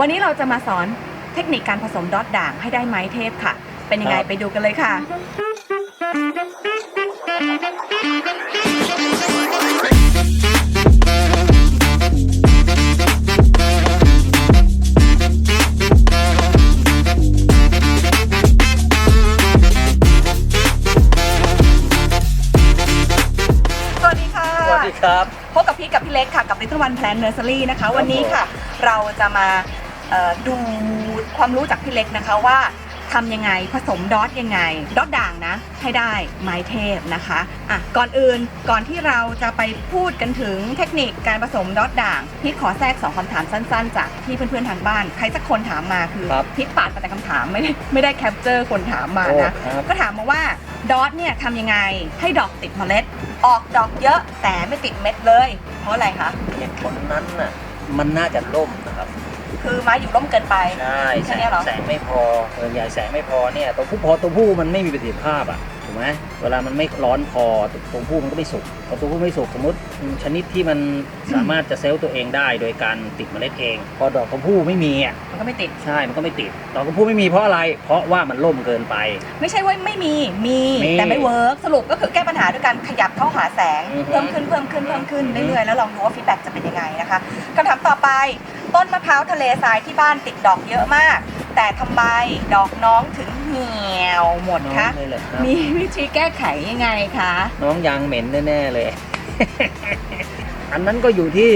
วันนี้เราจะมาสอนเทคนิคการผสมดอทด่างให้ได้ไม้เทพค่ะ เป็นยังไงครับไปดูกันเลยค่ะ สวัสดีค่ะ สวัสดีครับ พบกับพี่กับพี่เล็กค่ะ กับ Little One Plant Nursery นะคะ วันนี้ค่ะ เราจะมาเอ่อ ดูความรู้จากพี่เล็กนะคะว่าทำยังไงผสมดอทยังไงดอทด่างนะ ให้ได้ไม้เทพนะคะอะก่อนอื่นก่อนที่เราจะไปพูดกันถึงเทคนิคการผสมดอทด่างพี่ขอแทรกสองคำถามสั้นๆ จากที่เพื่อนๆทางบ้าน ใครสักคนถามมาคือครับพี่ปาดมาแต่คำถามไม่ได้ไม่ได้แคปเจอร์คนถามมานะโอ้ครับก็ถามมาว่าดอทเนี่ยทำยังไงให้ดอกติดเมล็ด ออกดอกเยอะแต่ไม่ติดเม็ดเลย เพราะอะไรคะเหตุผลนั้นน่ะมันน่าจะล่มนะ ครับคือไม้อยู่ร่มเกินไป ใช่แค่แสเนี้งยเหรอ แสงไม่พอเออใหญ่แสงไม่พอเนี่ยตัวผู้พอตัวผู้มันไม่มีประสิทธิภาพอะถูกไหมเวลามันไม่ร้อนพอตัวผู้มันก็ไม่สุกพอตัวผู้ไม่สุกสมมติชนิดที่มันสามารถจะเซลล์ตัวเองได้โดยการติดเมล็ดเอง พอดอกตัวผู้ไม่มีอะมันก็ไม่ติด ใช่มันก็ไม่ติดดอกตัวผู้ไม่มีเพราะอะไร เพราะว่ามันล่มเกินไป ไม่ใช่ว่าไม่มี มีมีแต่ไม่เวิร์กสรุปก็คือแก้ปัญหาด้วยการขยับเข้าหาแสงอือฮึ เพิ่มขึ้นเพิ่มขึ้นเพิ่มขึ้นอือฮึเรื่อยๆแล้วลองดูว่าฟีดแบ็กจะเป็นยังไงนะคะคำถามต่อไป ต้นมะพร้าวทะเลทรายที่บ้านติดดอกเยอะมาก แต่ทำไมดอกน้องถึงเหี่ยวหมดน้องคะเลยเหรอครับ มีวิธีแก้ไขยังไงคะ น้องยางเหม็นแน่ๆเลย อันนั้นก็อยู่ที่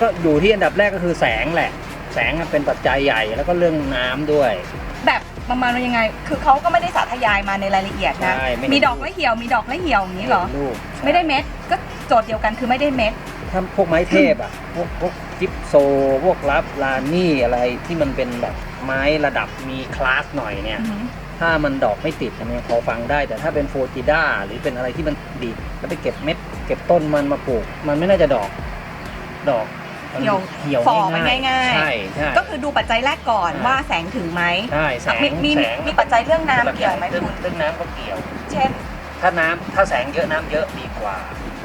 ก็อยู่ที่อันดับแรกก็คือแสงแหละ แสงอะเป็นปัจจัยใหญ่แล้วก็เรื่องน้ำด้วย แบบประมาณว่ายังไง คือเขาก็ไม่ได้สาธยายมาในรายละเอียดนะ ใช่ไม่ได้ มีดอกและเหี่ยว มีดอกและเหี่ยวอย่างนี้เหรอ ลูกไม่ได้เม็ด ก็โจทย์เดียวกันคือไม่ได้เม็ด ถ้าพวกไม้เทพอะพวกพวก จิปโซ พวกรับลานี่อะไรที่มันเป็นแบบไม้ระดับมีคลาสหน่อยเนี่ย อือหือถ้ามันดอกไม่ติดอันเนี้ยพอฟังได้ แต่ถ้าเป็นโฟจิด้าหรือเป็นอะไรที่มันดีดแล้วไปเก็บเม็ด เก็บต้นมันมาปลูก มันไม่น่าจะดอก ดอกมันเหี่ยวเหี่ยวฝ่อมันง่ายๆ ใช่ใช่ ก็คือดูปัจจัยแรกก่อนใช่ว่าแสงถึงไหมใช่แสงมีมีแสงมีปัจจัยเรื่องน้ำเกี่ยวไหมเรื่องคุณเรื่องน้ำก็เกี่ยว เช่น ถ้าน้ำถ้าแสงเยอะน้ำเยอะดีกว่า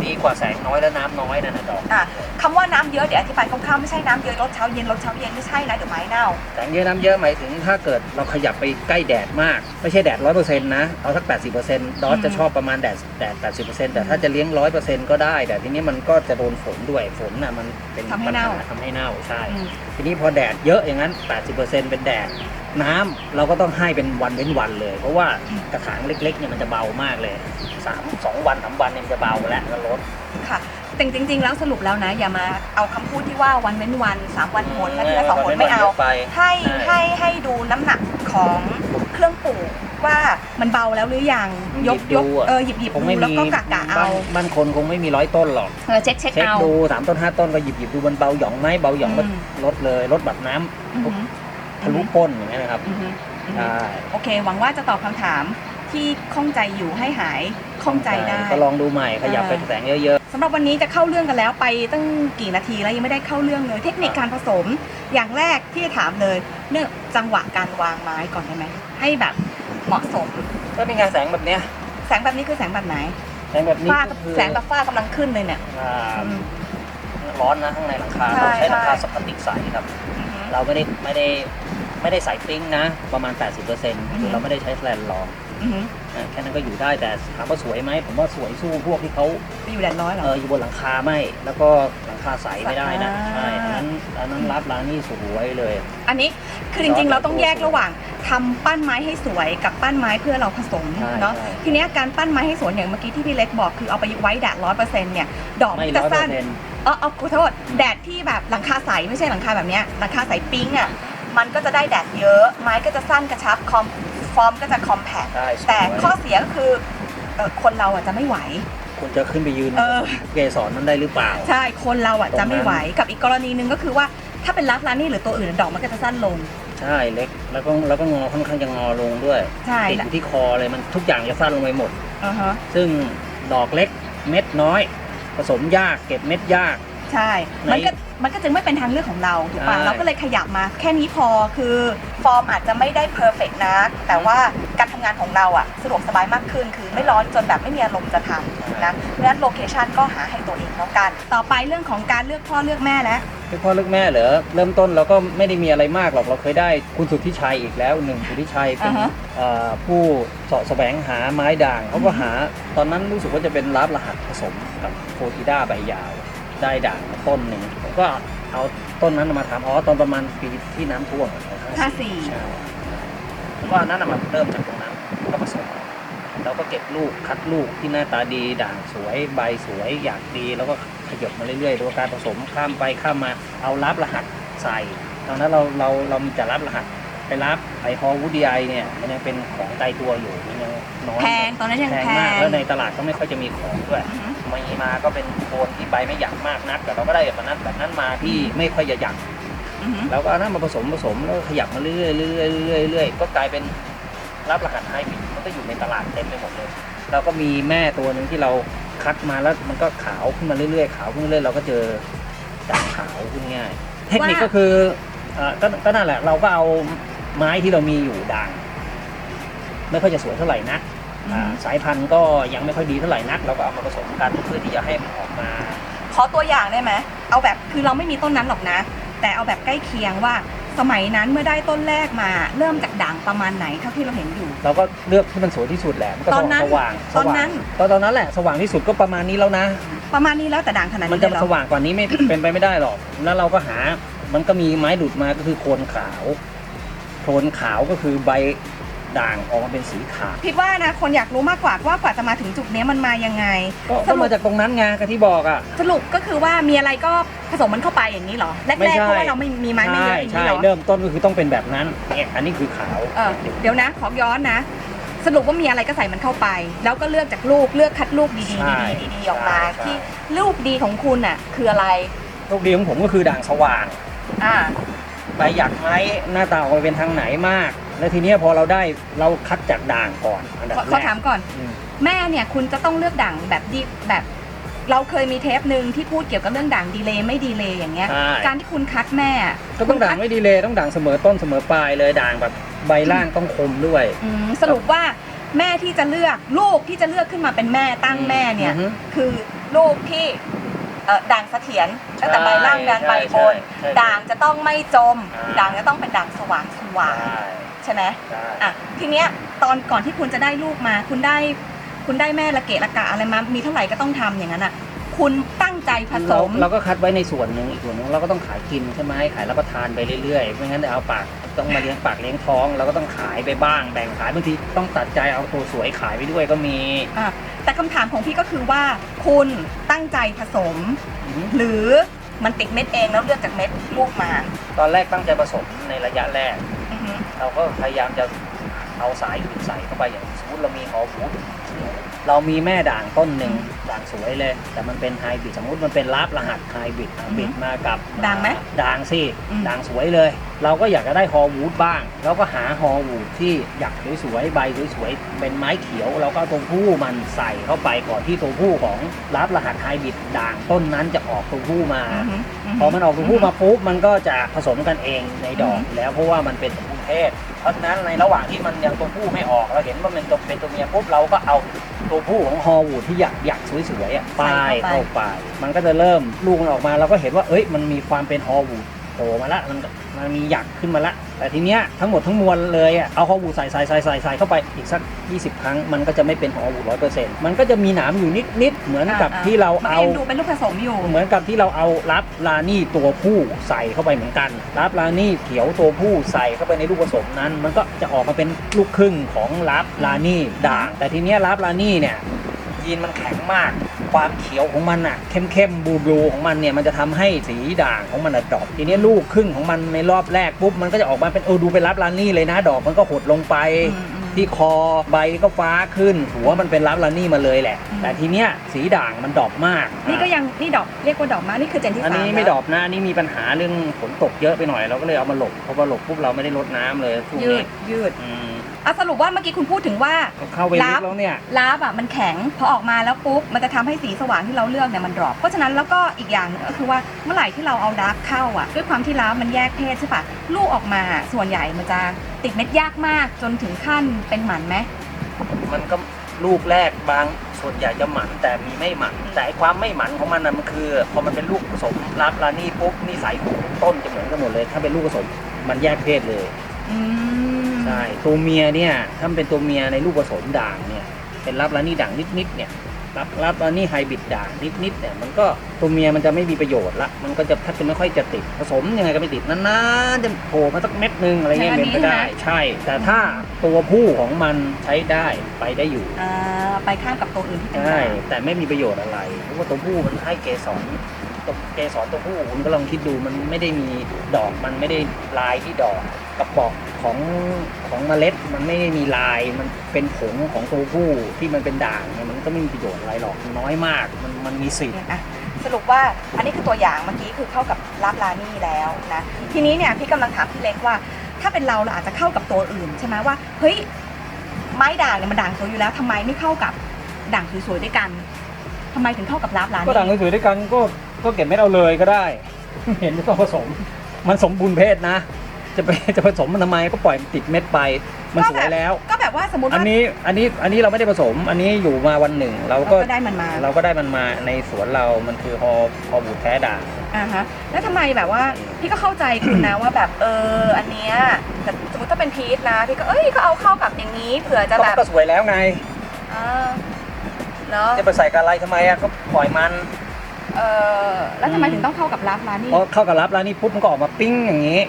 ดีกว่าแสงน้อยแล้วน้ำน้อยนั่นนะดอกอะคำว่าน้ำเยอะเดี๋ยวอธิบายคร่าวๆไม่ใช่น้ำเยอะลดเช้าเย็นลดเช้าเย็นไม่ใช่นะเดี๋ยวไม้เน่า แสงเยอะน้ำเยอะหมายถึงถ้าเกิดเราขยับไปใกล้แดดมาก ไม่ใช่แดดร้อยเปอร์เซ็นต์นะ เอาสักแปดสิบเปอร์เซ็นต์ดอสจะชอบประมาณแดดแดดแปดสิบเปอร์เซ็นต์แต่ถ้าจะเลี้ยงร้อยเปอร์เซ็นต์ก็ได้ แต่ทีนี้มันก็จะโดนฝนด้วยฝนน่ะมันเป็นทำให้ปัญเน่าหาทำให้เน่าใช่ อืม ทีนี้พอแดดเยอะอย่างนั้น 80%เป็นแดด น้ำเราก็ต้องให้เป็นวันเว้นวันเลย เพราะว่ากระถางเล็กๆเนี่ยมันจะเบามากเลยสามสองวันสามวันเนี่ยมันจะเบาแล้วก็ลดค่ะแต่จริง ๆ แล้วสรุปแล้วนะ อย่ามาเอาคำพูดที่ว่าวันเว้นวันสามวันหนอาทิตย์ละสองหนไม่เอาไปให้ใช่ให้ให้ดูน้ำหนักของเครื่องปลูกว่ามันเบาแล้วหรือยังยกหยิยบกดูอะเออหยิบหยิบคงดูไม่แล้วมีก็กะกะเอาบ้านบ้านคนคงไม่มีร้อยต้นหรอกเออเช็คเช็คเช็คเอาดูสามต้นห้าต้นก็หยิบหยิบดูมันเบาหยองไหมเบาหยองก็อืมลดเลยลดแบบน้ำอือหือ ทะลุก้นอย่างเงี้ยนะครับอือหืออือหือใช่โอเค หวังว่าจะตอบคำถามที่ข้องใจอยู่ให้หายข้องใจได้ ก็ลองดูใหม่ขยับไปอ่าแสงเยอะสำหรับวันนี้จะเข้าเรื่องกันแล้วไปตั้งกี่นาทีแล้วยังไม่ได้เข้าเรื่องเลย เทคนิคการผสมอย่างแรกที่จะถามเลย เนื่องจังหวะการวางไม้ก่อนได้ไหมให้แบบเหมาะสม ๆก็เป็นไงแสงแบบเนี้ยแสงแบบนี้คือแสงแบบไหนแสงแบบนี้ฝ้าก็คือแสงแบบฝ้ากำลังขึ้นเลยเนี่ย อ่าอืมร้อนนะข้างในหลังคาใช่เราใช้หลังคาใช่ สปาติกใสครับอือหือ เราไม่ได้ไม่ได้ไม่ได้ใส่ปิ้งนะ ประมาณ 80%คือเราไม่ได้ใช้แฟลนรองอือหืออ่าแค่นั้นก็อยู่ได้แต่ถามว่าสวยไหมผมว่าสวยสู้พวกที่เขาไปอยู่แดดร้อนเหรเออ ออยู่บนหลังคาไม่แล้วก็หลังคาใสไม่ได้นะอ่าใช่อันนั้นอันนั้นรับร้านนี่สวยเลย อันนี้คือจริงๆ เราต้องแยกระหว่างทำปั้นไม้ให้สวยกับปั้นไม้เพื่อเราผสมใช่เนาะใช่ทีเนี้ยการปั้นไม้ให้สวยอย่างเมื่อกี้ที่พี่เล็กบอกคือเอาไปไว้แดดร้อยเปอร์เซ็นต์เนี่ยดอกไม่มันร้จะอยเปอสั้นร์เซ็นต์ เออเอาขอโทษแดดที่แบบหลังคาใสไม่ใช่หลังคาแบบเนี้ยหลังคาใสปิ้งอะมันก็จะได้แดดเยอะไม้ก็จะสั้นกระชับคอมฟอร์มก็จะคอมแพคใช่สวย แต่ข้อเสียก็คือเออคนเราอะจะไม่ไหว คุณจะขึ้นไปยืนเออ เกสรนั้นได้หรือเปล่า ใช่คนเราอะตรงนั้จะนไม่ไหวกับอีกกรณีหนึ่งก็คือว่าถ้าเป็นรักร้านนี่หรือตัวอื่นดอกมันก็จะสั้นลง ใช่เล็ก แล้วก็แล้วก็งอค่อนข้างจะงอลงด้วยใช่ติดอยู่ที่คอเลยมันทุกอย่างจะสั้นลงไปหมด อ่าฮะซึ่งดอกเล็กเม็ดน้อย ผสมยากเก็บเม็ดยาก ใช่ในมันก็มันก็จึงไม่เป็นทางเลือกของเราถูกปะใช่ เราก็เลยขยับมาแค่นี้พอคือฟอร์มอาจจะไม่ได้เพอร์เฟกนะ แต่ว่าการทำงานของเราอะสะดวกสบายมากขึ้น คือไม่ร้อนจนแบบไม่มีอารมณ์จะทำ นะเพราะฉะนั้นโลเคชันก็หาให้ตัวเองแล้วกัน ต่อไปเรื่องของการเลือกพ่อเลือกแม่แล้วคือพ่อเลือกแม่เหรอเริ่มต้นเราก็ไม่ได้มีอะไรมากหรอกเราเคยได้คุณสุทธิชัยอีกแล้วหนึ่งสุทธิชัยเป็นอ่าฮะ เอ่อผู้เสาะแสวงหาไม้ด่างเขาก็หาตอนนั้นรู้สึกว่าจะเป็นลาบรหัสผสมกับโฟติด้าใบยาว ได้ด่างมาต้นหนึ่งผมก็เอาต้นนั้นมาทำอ๋อตอนประมาณปีที่น้ำท่วมอะห้าสี่ใช่แล้วก็อันนั้นน่ะมันเริ่มจากตรงนั้นก็ผสม เราก็เก็บลูกคัดลูกที่หน้าตาดีด่างสวยใบสวยอยากดี แล้วก็ขยับมาเรื่อยๆโดยการผสมข้ามไปข้ามมาเอารับรหัสใส่ตอนนั้นเราเราเรามีแต่รับรหัสไปรับไอฮอวูดีไอเนี่ยมันยังเป็นของไกลตัวอยู่มันยังน้อยแพงตอนนั้นยังแพงแพมากงแล้วในตลาดก็ไม่ค่อยจะมีของด้วยอือฮึมีมาก็เป็นโคนที่ใบไม่หยักมากนักแต่เราก็ได้แบบนั้นแบบนั้นมาที่ไม่ค่อยจะหยักอือฮึแล้วก็เอานั้นมาผสมผสมแล้วก็ขยับมาเรื่อยๆเรื่อยๆเรื่อยๆเรื่อยๆก็กลายเป็นรับรหัสไฮบริด มันก็อยู่ในตลาดเต็มไปหมดเลยเราก็มีแม่ตัวหนึ่งที่เราคัดมาแล้วมันก็ขาวขึ้นมาเรื่อยๆขาวขึ้นเรื่อยๆเราก็เจอด่างขาวขึ้นง่าย เทคนิคก็คือเอ่อก็ก็นั่นแหละ เราก็เอาไม้ที่เรามีอยู่ด่าง ไม่ค่อยจะสวยเท่าไหร่นักอืออ่าฮึสายพันธุ์ก็ยังไม่ค่อยดีเท่าไหร่นัก เราก็เอามาผสมกันเพื่อที่จะให้มันออกมา ขอตัวอย่างได้ไหม เอาแบบคือเราไม่มีต้นนั้นหรอกนะ แต่เอาแบบใกล้เคียงว่า สมัยนั้นเมื่อได้ต้นแรกมา เริ่มจากด่างประมาณไหนเท่าที่เราเห็นอยู่ เราก็เลือกที่มันสวยที่สุดแหละมันก็ตอนนั้นสว่างตอนนั้นสว่างตอนนั้นแหละสว่างที่สุดก็ประมาณนี้แล้วนะ ประมาณนี้แล้วแต่ด่างขนาดมันนี้จะเลยเหรสอว่างกว่านี้ไม่เป็นไปไม่ได้หรอก แล้วเราก็หามันก็มีไม้ดุดมาก็คือโคนขาวโคนขาวก็คือใบ ด่างออกมาเป็นสีขาวคิดว่านะคนอยากรู้มากกว่าว่ากว่าจะมาถึงจุดเนี้ยมันมายังไง ก็สรุก็ปมาจากตรงนั้นไงก็ที่บอกอะ สรุปก็คือว่ามีอะไรก็ผสมมันเข้าไปอย่างนี้เหรอแรไม่กๆใช่ เพราะว่าเราไม่มีไม้ไม่เยใช่อะอย่างใช่นี้เหรอเริ่มต้นก็คือต้องเป็นแบบนั้นเนี่ยอันนี้คือขาวเออเดี๋ยวนะขอย้อนนะ สรุปว่ามีอะไรก็ใส่มันเข้าไป แล้วก็เลือกจากลูกเลือกคัดลูกดีใช่ๆดีๆดีๆออกมาใช่ใช่ที่ลูกดีของคุณอะ คืออะไรโชคดีของผมก็คือด่างสว่างอ่าใบหยักไหมหน้าตาออกมาเป็นทางไหนมาก แล้วทีเนี้ยพอเราได้เราคัดจากด่างก่อนอันดับขอแรขอกถามก่อน อืม แม่เนี่ยคุณจะต้องเลือกด่างแบบดีแบบ เราเคยมีเทปหนึ่งที่พูดเกี่ยวกับเรื่องด่างดีเลย์ไม่ดีเลย์อย่างเงี้ย ใช่ การที่คุณคัดแม่อะก็ต้องด่างไม่ดีเลยต้องด่างเสมอต้นเสมอปลายเลยด่างแบบใบล่างต้องคมด้วย อืมสรุปว่าแม่ที่จะเลือกลูกที่จะเลือกขึ้นมาเป็นแม่ตั้งแม่เนี่ย อือฮึคือลูกที่เอ่อด่างเสถียรตั้งแต่ใบล่างยันใบบนใช่ด่างจะต้องไม่จม อ่า ด่างจะต้องเป็นด่างสว่างสว่าง ใช่ใช่ไหมใช่อะทีเนี้ยตอนก่อนที่คุณจะได้ลูกมา คุณได้ คุณได้แม่ละเกะละกะอะไรมามีเท่าไหร่ก็ต้องทำอย่างนั้นอะ คุณตั้งใจผสเราม เราก็คัดไว้ในส่วนหนึ่งอีกส่วนหนึงเราก็ต้องขายกินใช่ไหมขายรับประทานไปเรื่อยๆไม่งั้นเดี๋ยวเอาปากต้องมาเลี้ยงปากเลี้ยงท้องเราก็ต้องขายไปบ้างแบ่งขายบางทีต้องตัดใจเอาตัวสวยขายไปด้วยก็มีอะแต่คำถามของพี่ก็คือว่าคุณตั้งใจผสม อือฮึหรือมันติดเม็ดเองแล้วเลือกจากเม็ดลูกมา ตอนแรกตั้งใจผสมในระยะแรกอือฮึ เราก็พยายามจะเอาสายอื่นใส่เข้าไปอย่างสมมติเรามีฮอร์บู เรามีแม่ด่างต้นหนึ่งด่างสวยเลย แต่มันเป็นไฮบริดสมมติมันเป็นลาบรหัสไฮบริดไฮบริดมากับดังไหมด่างสิอืมด่างสวยเลย เราก็อยากจะได้ฮอร์วูดบ้าง เราก็หาฮอร์วูดที่อยากสวยๆใบสวยๆเป็นไม้เขียวเราก็เอาตัวผู้มันใส่เข้าไปก่อนที่ตัวผู้ของลาบรหัสไฮบริดด่างต้นนั้นจะออกตัวผู้มาอือฮึฮึพอมันออกตัวผู้มาปุ๊บมันก็จะผสมกันเองในดอกอืมอยู่แล้วเพราะว่ามันเป็นสมบูรณ์เพศเพราะฉะนั้นในระหว่างที่มันยังตัวผู้ไม่ออกเราเห็นว่ามันตัวเป็นตัวเมียปุ๊บเราก็เอา ตัวผู้ของฮอร์วูดที่อยากอยากสวยๆอะป้ายเข้าไปมันก็จะเริ่มลูกมันออกมาเราก็เห็นว่าเอ้ยมันมีความเป็นฮอร์วูดโผล่มาละมันก็มันมีหยักขึ้นมาละ แต่ทีเนี้ยทั้งหมดทั้งมวลเลยอะเอาฮอร์วูดใส่ใส่ใส่ใส่ใส่เข้าไปอีกสัก 20 ครั้ง มันก็จะไม่เป็นฮอร์วูดร้อยเปอร์เซ็นต์มันก็จะมีหนามอยู่นิดๆเหมือนกับที่เรามันเอายังดูเป็นลูกผสมอยู่ เหมือนกับที่เราเอารับลานี่ตัวผู้ใส่เข้าไปเหมือนกัน รับลานี่เขียวตัวผู้ใส่เข้าไปในลูกผสมนั้น มันก็จะออกมาเป็นลูกครึ่งของรับลานี่ด่างแต่ทีเนี้ยรับลานี่เนี่ยยีนมันแข็งมาก ความเขียวของมันอะเข้มเข้มบูบลูของมันเนี่ยมันจะทำให้สีด่างของมันอะดรอปทีเนี้ยลูกครึ่งของมันในรอบแรกปุ๊บมันก็จะออกมาเป็นเออดูเป็นรับลานี่เลยนะ ดอกมันก็หดลงไปอืมอืมที่คอใบก็ฟ้าขึ้น หัวมันเป็นรับลานี่มาเลยแหละอืมแต่ทีเนี้ยสีด่างมันดรอปมาก นี่ก็ยังนี่ดอกเรียกว่าดอกมากนี่คือเจนที่อันสามนี้แล้วไม่ดรอปนะอันนี้มีปัญหาเรื่องฝนตกเยอะไปหน่อยเราก็เลยเอามาหลบพอมาหลบปุ๊บเราไม่ได้รดน้ำเลยช่วงยืนี้ดยืด อืมอะสรุปว่าเมื่อกี้คุณพูดถึงว่าเข้าไปลึรักบแล้วเนี่ยลาบอะมันแข็งพอออกมาแล้วปุ๊บมันจะทำให้สีสว่างที่เราเลือกเนี่ยมันดรอปเพราะฉะนั้นแล้วก็อีกอย่างหนึงก็คือว่าเมื่อไหร่ที่เราเอาดาร์กเข้าอะ ด้วยความที่ลาบมันแยกเพศใช่ปะลูกออกมาส่วนใหญ่มันจะติดเม็ดยากมากจนถึงขั้นเป็นหมันไหมมันก็ลูกแรกบางส่วนใหญ่จะหมันแต่มีไม่หมันแต่ไอ้ความไม่หมันของมันนะมันคือพอมันเป็นลูกผสมรับลานี่ปุ๊บนิสัยของต้นจะเหมือนกันหมดเลย ถ้าเป็นลูกผสมมันแยกเพศเลย อืม ใช่ตัวเมียเนี่ยถ้ามันเป็นตัวเมียในลูกผสมด่างเนี่ย เป็นรับลานี่ด่างนิดๆเนี่ยรับรับลานี่ไฮบริดด่างนิดๆเนี่ยมันก็ตัวเมียมันจะไม่มีประโยชน์ละมันก็จะแทบจะไม่ค่อยจะติดผสมยังไงก็ไม่ติดนานๆจะโผล่มาสักเม็ดนึงอะไรเงี้ยเป็นไปได้ ใช่ แต่ถ้าตัวผู้ของมันใช้ได้ไปได้อยู่อ่าไปข้ามกับตัวอื่นที่เป็นใช่ด่างแต่ไม่มีประโยชน์อะไรเพราะว่าตัวผู้มันให้เกสร ตัวเกสรตัวผู้คุณก็ลองคิดดูมันไม่ได้มีดอกมันไม่ได้ลายที่ดอกกระบอกของของเมล็ดมันไม่ได้มีลายมันเป็นผงของตัวผู้ที่มันเป็นด่างเนี่ยมันก็ไม่มีประโยชน์อะไรหรอกน้อยมากมันมันมีสิทธิ์ อะสรุปว่าอันนี้คือตัวอย่างเมื่อกี้คือเข้ากับลาบลานี่แล้วนะทีนี้เนี่ยพี่กำลังถามพี่เล็กว่า ถ้าเป็นเราเราอาจจะเข้ากับตัวอื่นใช่ไหมว่าเฮ้ยไม้ด่างเนี่ยมันด่างสวยอยู่แล้วทำไมไม่เข้ากับด่างสวยๆด้วยกันทำไมถึงเข้ากับลาบลาก็นี่ ด่างสวยๆด้วยกันก็ ก็เก็บเม็ดเอาเลยก็ได้ เห็นไม่ต้องผสม มันสมบูรณ์เพศนะ จะไปจะผสมมันทำไมก็ปล่อยมันติดเม็ดไป มันสวยแล้ว ก็แบบว่าสมมติอันว่านี้อันนี้อันนี้เราไม่ได้ผสม อันนี้อยู่มาวันหนึ่ง เราเราก็ก็ได้มันมาเราก็ได้มันมาในสวนเรา มันคือฮอฮอบูดแท้ด่างอ่าฮะแล้วทำไมแบบว่าพี่ก็เข้าใจคุณนะ ว่าแบบเอออันเนี้ยแต่สมมติถ้าเป็นพีชนะพี่ก็เอ้ยก็เอาเข้ากับอย่างนี้เผื่อจะก็แบมันบก็สวยแล้วไง อ่าเนาะจะไปใส่กับอะไรทำไมอะก็ปล่อยมัน เออแล้วทำไมถึงต้องเข้ากับลาบลานี่ พอเข้ากับรับแล้วนี่ปุ๊บมันก็ออกมาปิ้งอย่างนี้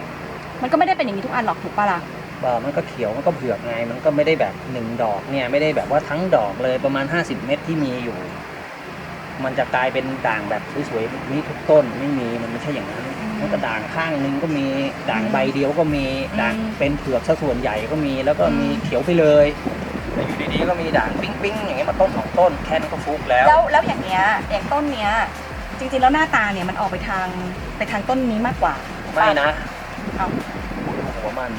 มันก็ไม่ได้เป็นอย่างนี้ทุกอันหรอกถูกปะล่ะ เออมันก็เขียวมันก็เผือกไงมันก็ไม่ได้แบบหนึ่งดอกเนี่ยไม่ได้แบบว่าทั้งดอกเลยประมาณ 50 เม็ดที่มีอยู่ มันจะกลายเป็นด่างแบบสวยๆแบบนี้ทุกต้นไม่มีมันไม่ใช่อย่างนั้นมันก็ด่างข้างหนึงก็มีด่างใบเดียวก็มีด่างเป็นเผือกซะส่วนใหญ่ก็มีแล้วก็มีเขียวไปเลยแต่อยู่ดีๆก็มีด่างปิ้งปิ้งๆอย่างเงี้ยมาต้นสองต้นแค่นั้นก็ฟุกแล้ว แล้วแล้วอย่างเงี้ยอย่างต้นเนี้ย จริงๆแล้วหน้าตาเนี่ยมันออกไปทางไปทางต้นนี้มากกว่าไม่นะเอาดูหัวมัน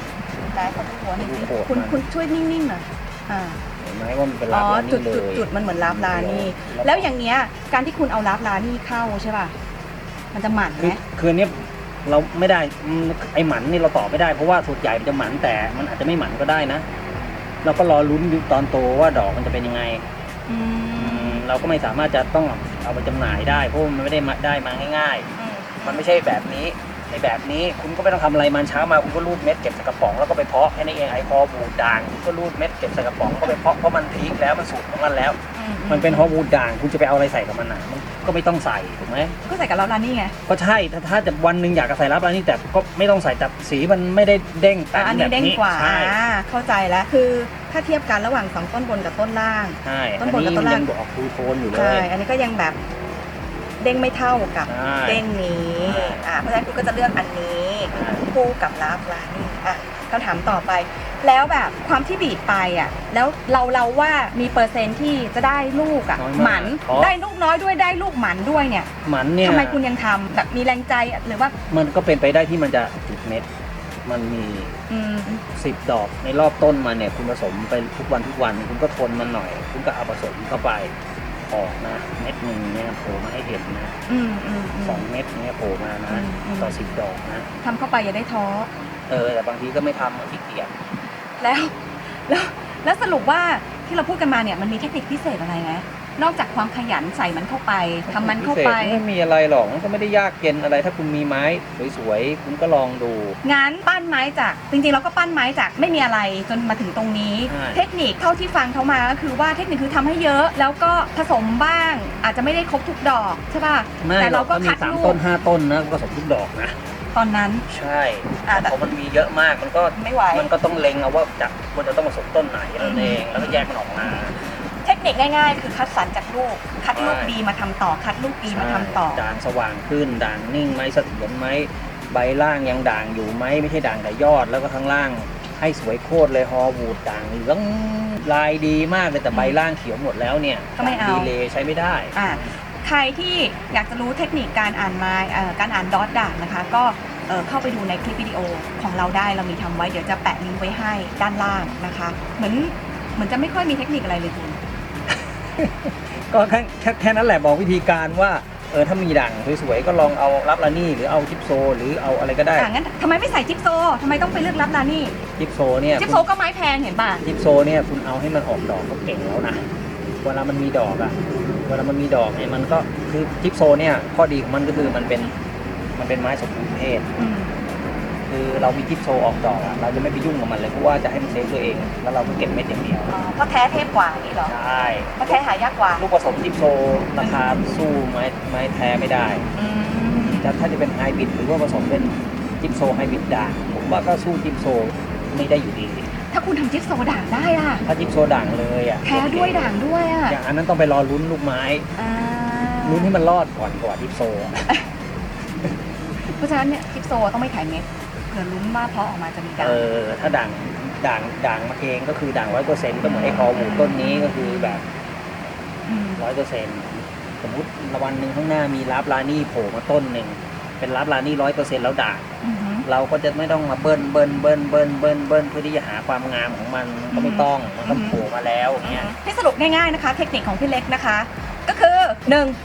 ได้ขอดูหัวหน่อยสิดูโหดคุณมันคุณช่วยนิ่งๆหน่อยอ่าเห็นไหมว่ามันเป็นอ๋ลาอบลาจุนี่ดเลจุดยจุดมันเหมือนลาบลานี่ แล้วอย่างเงี้ยการที่คุณเอาลาบลานี่เข้าใช่ป่ะมันจะหมันไหคืมอคืออนเนี้ยเราไม่ได้อืมไอหมันนี่เราตอบไม่ได้เพราะว่าส่วนใหญ่มันจะหมันแต่มันอาจจะไม่หมันก็ได้นะ เราก็รอลุ้นดูตอนโตว่าดอกมันจะเป็นยังไงอือืมมเราก็ไม่สามารถจะต้อง เอาไปจำหน่ายได้เพราะมันไม่ได้มาได้มาง่ายอืมๆมันไม่ใช่แบบนี้ในแบบนี้คุณก็ไม่ต้องทำอะไรมันเช้ามาคุณก็รูดเม็ดเก็บใส่กระป๋องแล้วก็ไปเพาะแค่นี้เองไอพอบูดด่างคุณก็รูดเม็ดเก็บใส่กระป๋องก็ไปเพาะเพราะมันพีคแล้วมันสูตรของมันแล้วอื มันเป็นฮอร์บูดด่างคุณจะไปเอาอะไรใส่กับมันอะมันก็ไม่ต้องใส่ถูกไหมก็ใส่กับลาบลานี่ไง ก็ใช่ถ้าถ้าจะวันหนึ่งอยากจะใส่รับแล้วนี่แต่ก็ไม่ต้องใส่แต่สีมันไม่ได้เด้งอะอันนี้แบบเด้งกว่า ใช่อ่าเข้าใจแล้วคือถ้าเทียบกันระหว่างสองต้นบนกับต้นล่าง ใช่ต้อันนบนกับนี้ต้นมันล่างยังบอกทูโทนอยู่เลใช่ยอันนี้ก็ยังแบบเด้งไม่เท่ากับใช่เด้งนี้ใช่อ่าเพราะฉะนั้นคุณก็จะเลือกอันนี้ใช่คู่กับลาบลานี่อะคำถามต่อไป แล้วแบบความที่บีบไปอะแล้วเราเราว่ามีเปอร์เซ็นต์ที่จะได้ลูกอะน้อยหมามักนเพราะได้ลูกน้อยด้วยได้ลูกหมันด้วยเนี่ยหมันเนี่ย ทำไมคุณยังทำแบบมีแรงใจหรือว่ามันก็เป็นไปได้ที่มันจะติดเม็ด มันมี อืมสิบดอกในรอบต้นมาเนี่ย คุณผสมไปทุกวันทุกวัน คุณก็ทนมันหน่อย คุณก็เอาผสมเข้าไปออกนะ เม็ดหนึ่งเนี่ยโผล่มาให้เห็นนะอืมอืมอืม สองเม็ดเนี่ยโผล่มานะ อืมอืมต่อสิบดอกนะ ทำเข้าไปอย่าได้ท้อเออแต่บางทีก็ไม่ทำขี้เกียจ แล้วแล้วแล้วสรุปว่าที่เราพูดกันมาเนี่ยมันมีเทคนิคพิเศษอะไรไหมนอกจากความขยันใส่มันเข้าไปทำมันเข้าไป พิศษไม่มีอะไรหรอกมันก็ไม่ได้ยากเย็นอะไร ถ้าคุณมีไม้สวยๆ คุณก็ลองดู งั้นปั้นไม้จากจริงๆเราก็ปั้นไม้จากไม่มีอะไรจนมาถึงตรงนี้ ใช่ เทคนิคเท่าที่ฟังเขามาก็คือว่าเทคนิคคือทำให้เยอะ แล้วก็ผสมบ้าง อาจจะไม่ได้ครบทุกดอกใช่ป่ะไม่แต่หรเราอกก็ก็มีคัดสามลูต้กนห้าต้นนะก็ผสมทุกดอกนะ ตอนนั้น ใช่อ่าแต่แต่พอมันมีเยอะมากมันก็ไม่ไหว มันก็ต้องเล็งเอาว่าจะควรจะต้องผสมต้นไหนนั่นเองอืมแล้วก็แยกมันออกมา เทคนิคง่ายๆ คือคัดสรรจากลูก คัดลูกใช่ ดีมาทำต่อ คัดลูกดีมาทำต่อใช่ด่างสว่างขึ้น ด่างนิ่งไหมเสถียรไหมใบล่างยังด่างอยู่ไหมไม่ใช่ด่างแต่ยอดแล้วก็ข้างล่าง ให้สวยโคตรเลยฮอวูดด่างเหลืองลายดีมากเลยแต่ใบล่างเขียวหมดแล้วเนี่ยก็ไม่เอา ดีเลยใช้ไม่ได้ อ่า ใครที่อยากจะรู้เทคนิคการอ่านไม้เอ่อการอ่านดอทด่างนะคะ ก็เอ่อเข้าไปดูในคลิปวิดีโอของเราได้เรามีทำไว้เดี๋ยวจะแปะลิงก์ไว้ให้ด้านล่างนะคะ เหมือนเหมือนจะไม่ค่อยมีเทคนิคอะไรเลยคุณก็แค่แค่แค่นั้นแหละบอกวิธีการว่าเออถ้ามีด่างสวยๆก็ลองเอารับลานี่หรือเอาจิปโซ หรือเอาอะไรก็ได้อ่างั้นทำไมไม่ใส่จิ๊บโซทำไมต้องไปเลือกรับลานี่จิปโซเนี่ยจิ๊บโซก็ไม้แพงเห็นป่ะจิปโซเนี่ยคุณเอาให้มันออกดอกก็เก่งแล้วนะเวลามันมีดอกอะ เวลามันมีดอกเนี่ยมันก็คือจิปโซเนี่ยข้อดีของมันก็คือมันเป็นมันเป็นไม้สมบูรณ์เพศอืมคือเรามีจิปโซออกดอกอะเราจะไม่ไปยุ่งกับมันเลยเพราะว่าจะให้มันเซฟตัวเอง แล้วเราก็เก็บเม็ดอย่างเดียวอ๋อเพราะแท้เทพกว่านี่เหรอใช่เพราะแท้หายากกว่าลูกผสมจิปโซราคาสู้ไม้ไม้แท้ไม่ได้อืมจะถ้าจะเป็นไฮบริดหรือว่าผสมเป็นจิปโซไฮบริดด่างผมว่าก็สู้จิปโซไม่ได้อยู่ดี ถ้าคุณทำจิ๊กโซด่างได้ล่ะ ถ้าจิปโซด่างเลยอะแท้ด้วยด่างด้วยอะอย่างอันนั้นต้องไปรอลุ้นลูกไม้อ่าลุ้นให้มันรอดก่อนกว่าจิปโซอะเพราะฉะนั้นเนี่ยจิ๊กโซต้องไม่ขายเม็ดเผื่อลุ้นว่าเพราะออกมาจะมีด่าเองอถ้าด่างด่างด่างมาเองก็คือด่างร้อยเปอร์เซ็นต์ก็เหมือนไอ้คอหมูต้นนี้ก็คือแบบมร้อยเปอร์เซ็นต์สมมติวันหนึ่งข้างหน้ามีรับลานี่โผล่มาต้นหนึ่งเป็นรับลานี่ร้อยเปอร์เซ็นต์แล้วด่าง อือหือ เราก็จะไม่ต้องมาเบิ้ลเบิ้ลเบิ้ลเบิ้ลเบิ้ลเบิ้ลเพื่อที่จะหาความงามของมันมันก็ไม่ต้องมันก็อืมโผล่มาแล้วอย่างเงี้ยให้สรุปง่ายๆนะคะ เทคนิคของพี่เล็กนะคะ ก็คือ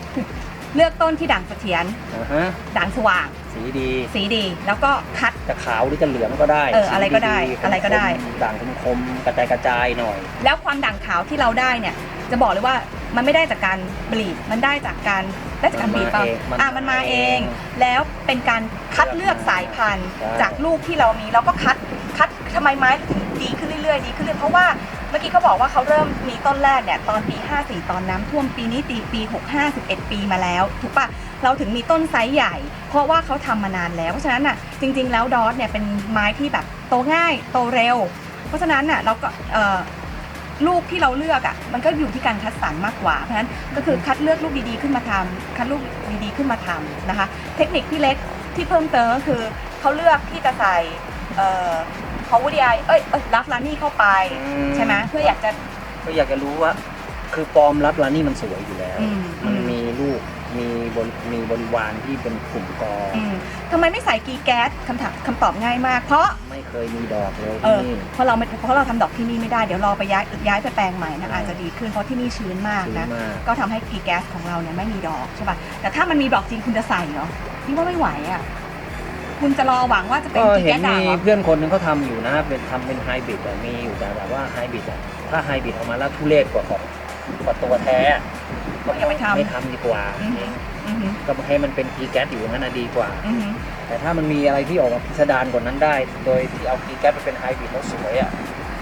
1. เลือกต้นที่ด่างเสถียรอ่าฮะด่างสว่าง สีดีสีดี แล้วก็คัด จะขาวหรือจะเหลืองก็ได้เอออะไรก็ได้สีๆอะไรก็ได้ คมๆด่างคมๆกระจายกระจายหน่อย แล้วความด่างขาวที่เราได้เนี่ย จะบอกเลยว่ามันไม่ได้จากการบลีดมันได้จากการ ได้จากการบีบเปล่าอะมันมาเอง แล้วเป็นการคัดเลือกสายพันธุ์จากลูกที่เรามีแล้วก็คัดคัดทำไมไม้ถึงดีขึ้นเรื่อยๆดีขึ้นเรื่อยๆเพราะว่าเมื่อกี้เขาบอกว่าเขาเริ่มมีต้นแรกเนี่ยตอนปี 54 ตอนน้ำท่วมปีนี้ตีปี 65 11ปีมาแล้ว ถูกปะเราถึงมีต้นไซส์ใหญ่ เพราะว่าเขาทำมานานแล้ว เพราะฉะนั้นน่ะจริง ๆ แล้วดอสเนี่ยเป็นไม้ที่แบบโตง่ายโตเร็ว เพราะฉะนั้นน่ะเราก็เอ่อ ลูกที่เราเลือกอะมันก็อยู่ที่การคัดสรรมากกว่าเพราะฉะนั้นก็คือคัดเลือกลูกดีๆขึ้นมาทำคัดลูกดีๆขึ้นมาทำนะคะ เทคนิคพี่เล็กที่เพิ่มเติมก็คือเขาเลือกที่จะใส่เอ่อของวูดีไอเอ้ยเอ้ยลัฟลานี่เข้าไปใช่ไหมเพื่ออยากจะก็อยากจะรู้ว่า คือฟอร์มรับลานี่มันสวยอยู่แล้วอืมมันมี ลูก มีบริมีบริวารที่เป็นกลุ่มกอออืมทำไมไม่ใส่กีแก๊สคำถามคำตอบง่ายมาก เพราะ ไม่เคยมีดอกเลยเอที่อนี่ เพราะเราไม่เพราะเราทำดอกที่นี่ไม่ได้ เดี๋ยวรอไปย้ายย้ายไปแปลงใหม่นะอาจจะดีขึ้นเพราะที่นี่ชื้นมากซื้อนะมาก ก็ทำให้กีแก๊สของเราเนี่ยไม่มีดอกใช่ป่ะแต่ถ้ามันมีดอกจริงคุณจะใส่เหรอนี่ว่าไม่ไหวอะคุณจะรอหวังว่าจะเป็นก็กีเห็นแก๊สด่างมีเหรอเพื่อนคนหนึงเขาทำอยู่นะ เป็นทำเป็นไฮบริดอะมีอยู่แต่แบบว่าไฮบริดอะถ้าไฮบริดออกมาแล้วทุเรศกว่าของกว่าตัวแท้อะ ก็อย่าไปทำ ไม่ทำดีกว่าอือฮึอือหือก็ให้มันเป็นกีแก๊สอยู่อย่างนั้นนะดีกว่า อือหือแต่ถ้ามันมีอะไรที่ออกมาพิสดารกว่านั้นได้ โดยที่เอากีแก๊สไปเป็นไฮบริดแล้วสวยอะ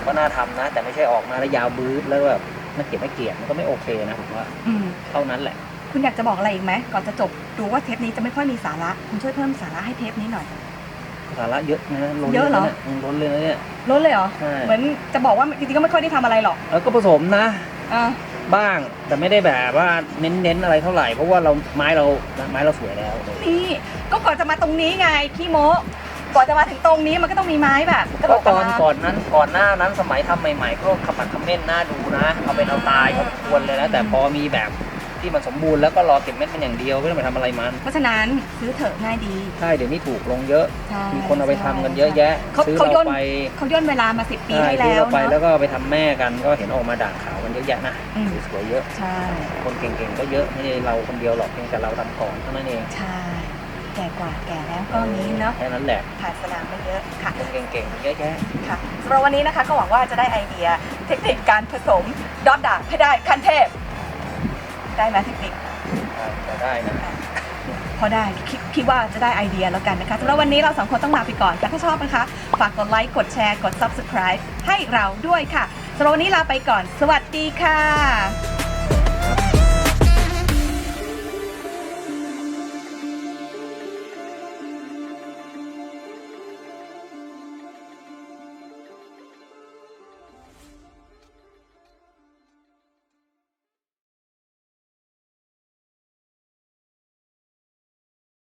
ก็น่าทำนะ แต่ไม่ใช่ออกมาแล้วยาวบื้อแล้วแบบน่าเกลียดไม่เกลียดมันก็ไม่โอเคนะผมว่าอืมเท่านั้นแหละ คุณอยากจะบอกอะไรอีกไหมก่อนจะจบดูว่าเทปนี้จะไม่ค่อยมีสาระ คุณช่วยเพิ่มสาระให้เทปนี้หน่อย สาระเยอะนะล้นเยอะเหรอลนี่ยล้นเลยนะเนี่ย ลดเลยเหรอ ใช่ เหมือนจะบอกว่าจริงๆก็ไม่ค่อยได้ทำอะไรหรอกแล้วก็ผสมนะ อ่า บ้าง แต่ไม่ได้แบบว่าเน้นๆอะไรเท่าไหร่ เพราะว่าเราไม้เราไม้เราสวยแล้ว นี่ก็ก่อนจะมาตรงนี้ไงขี้โมก่อนจะมาถึงตรงนี้มันก็ต้องมีไม้แบบกระโดก็ดตอนมาก่อนนั้นก่อนหน้านั้นสมัยทำใหม่ๆก็ขมักเขม้นหน้าดูนะเอาเป็นเอาตายพอสมควรเลยนะแต่พอมีแบบ ที่มันสมบูรณ์แล้วก็รอเก็บเม็ดมันอย่างเดียวไม่ต้องไปทำอะไรมัน เพราะฉะนั้นซื้อเถอะง่ายดีใช่เดี๋ยวนี้ถูกลงเยอะ ใช่มีคนเอาไปทำกันเยอะแยะเขาซื้อเขาย่เรานไปเขาย่นเวลามาสิบปีใช่ให้ซื้อแล้วเราไปแล้วเนาะก็ไปทำแม่กันก็เห็นออกมาด่างขาวกันเยอะแยะนะอืม สวยๆเยอะ ใช่คนเก่งๆก็เยอะไม่ใช่เราคนเดียวหรอกเพียงแต่เราทำก่อนเท่านั้นเองใช่แก่กว่าแก่แล้วก็นี้เนาะแค่นั้นแหละผ่านสนามมาเยอะค่ะ คนเก่งๆเยอะแยะ ค่ะสำหรับวันนี้นะคะก็หวังว่าจะได้ไอเดียเทคนิคการผสมดอทด่างให้ได้ขั้นเทพ ได้ไหมเทคนิคจะได้นะพอได้คิดคิดว่าจะได้ไอเดียแล้วกันนะคะสำหรับวันนี้เราสองคนต้องลาไปก่อนค่ะถ้าชอบนะคะ ฝากกดไลค์กดแชร์กด subscribe ให้เราด้วยค่ะสำหรับวันนี้ลาไปก่อน สวัสดีค่ะ